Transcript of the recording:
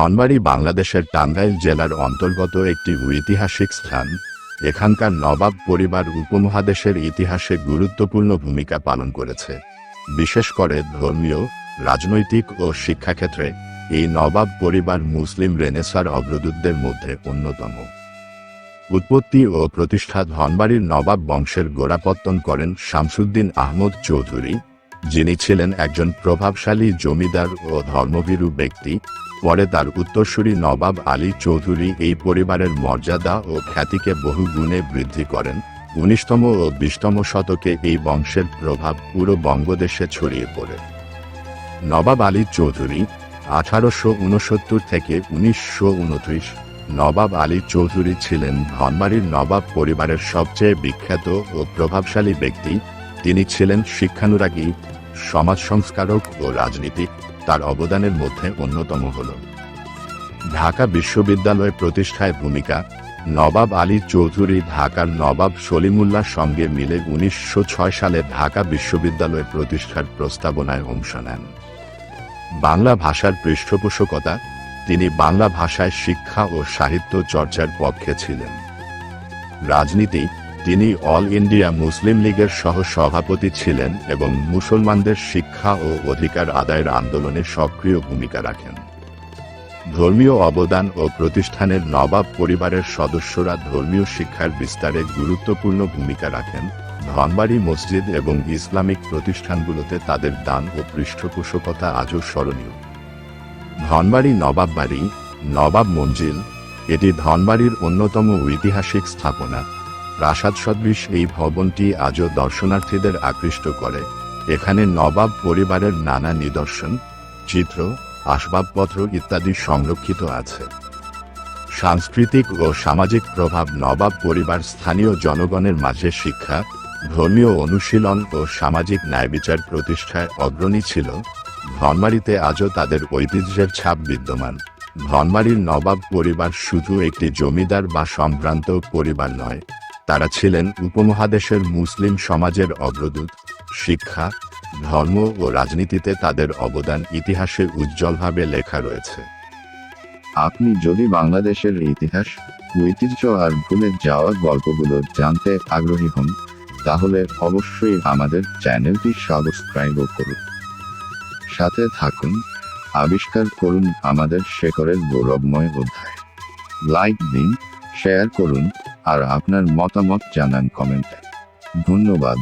ধনবাড়ি বাংলাদেশের টাঙ্গাইল জেলার অন্তর্গত একটি ঐতিহাসিক স্থান। এখানকার নবাব পরিবার উপমহাদেশের ইতিহাসে গুরুত্বপূর্ণ ভূমিকা পালন করেছে। বিশেষ করে ধর্মীয়, রাজনৈতিক ও শিক্ষাক্ষেত্রে এই নবাব পরিবার মুসলিম রেনেসার অগ্রদূতদের মধ্যে অন্যতম। উৎপত্তি ও প্রতিষ্ঠা ধনবাড়ির নবাব বংশের গোড়াপত্তন করেন শামসুদ্দিন আহমদ চৌধুরী, যিনি ছিলেন একজন প্রভাবশালী জমিদার ও ধর্মভীরু ব্যক্তি। পরে তার উত্তরসূরি নবাব আলী চৌধুরী এই পরিবারের মর্যাদা ও খ্যাতিকে বহু গুণে বৃদ্ধি করেন। উনিশতম ও বিশতম শতকে এই বংশের প্রভাব পুরো বঙ্গদেশে ছড়িয়ে পড়ে। নবাব আলী চৌধুরী আঠারোশো উনসত্তর থেকে উনিশশো উনত্রিশ নবাব আলী চৌধুরী ছিলেন ধনবাড়ির নবাব পরিবারের সবচেয়ে বিখ্যাত ও প্রভাবশালী ব্যক্তি। তিনি ছিলেন শিক্ষানুরাগী, সমাজ সংস্কারক ও রাজনীতিক। তার অবদানের মধ্যে অন্যতম হল। ঢাকা বিশ্ববিদ্যালয় প্রতিষ্ঠায় ভূমিকা, নবাব আলী চৌধুরী ঢাকার নবাব সলিমুল্লাহর সঙ্গে মিলে উনিশশো ছয় সালে ঢাকা বিশ্ববিদ্যালয় প্রতিষ্ঠার প্রস্তাবনায় অংশ নেন। বাংলা ভাষার পৃষ্ঠপোষকতা, তিনি বাংলা ভাষায় শিক্ষা ও সাহিত্য চর্চার পক্ষে ছিলেন। রাজনীতি তিনি অল ইন্ডিয়া মুসলিম লীগের সহ সভাপতি ছিলেন এবং মুসলমানদের শিক্ষা ও অধিকার আদায়ের আন্দোলনে সক্রিয় ভূমিকা রাখেন। ধর্মীয় অবদান ও প্রতিষ্ঠানের নবাব পরিবারের সদস্যরা ধর্মীয় শিক্ষার বিস্তারে গুরুত্বপূর্ণ ভূমিকা রাখেন। ধনবাড়ি মসজিদ এবং ইসলামিক প্রতিষ্ঠানগুলোতে তাদের দান ও পৃষ্ঠপোষকতা আজও স্মরণীয়। ধনবাড়ি নবাব বাড়ি, নবাব মঞ্জিল, এটি ধনবাড়ির অন্যতম ঐতিহাসিক স্থাপনা। প্রাসাদ সদৃশ এই ভবনটি আজও দর্শনার্থীদের আকৃষ্ট করে। এখানে নবাব পরিবারের নানা নিদর্শন, চিত্র, আসবাবপত্র ইত্যাদি সংরক্ষিত আছে। সাংস্কৃতিক ও সামাজিক প্রভাব নবাব পরিবার স্থানীয় জনগণের মাঝে শিক্ষা, ধর্মীয় অনুশীলন ও সামাজিক ন্যায়বিচার প্রতিষ্ঠায় অগ্রণী ছিল। ধনবাড়িতে আজও তাদের ঐতিহ্যের ছাপ বিদ্যমান। ধনবাড়ির নবাব পরিবার শুধু একটি জমিদার বা সম্ভ্রান্ত পরিবার নয় তারা ছিলেন উপমহাদেশের মুসলিম সমাজের অগ্রদূত, শিক্ষা, ধর্ম ও রাজনীতিতে তাদের অবদান ইতিহাসে উজ্জ্বলভাবে লেখা রয়েছে। আপনি যদি বাংলাদেশের ইতিহাস, ঐতিহ্য আর ভুলে যাওয়া গল্পগুলো জানতে আগ্রহী হন, তাহলে অবশ্যই আমাদের চ্যানেলটি সাবস্ক্রাইব করুন। সাথে থাকুন, আবিষ্কার করুন আমাদের শেখরের গৌরবময় অধ্যায়। লাইক দিন, শেয়ার করুন আর আপনার মতামত জানান কমেন্টে। ধন্যবাদ।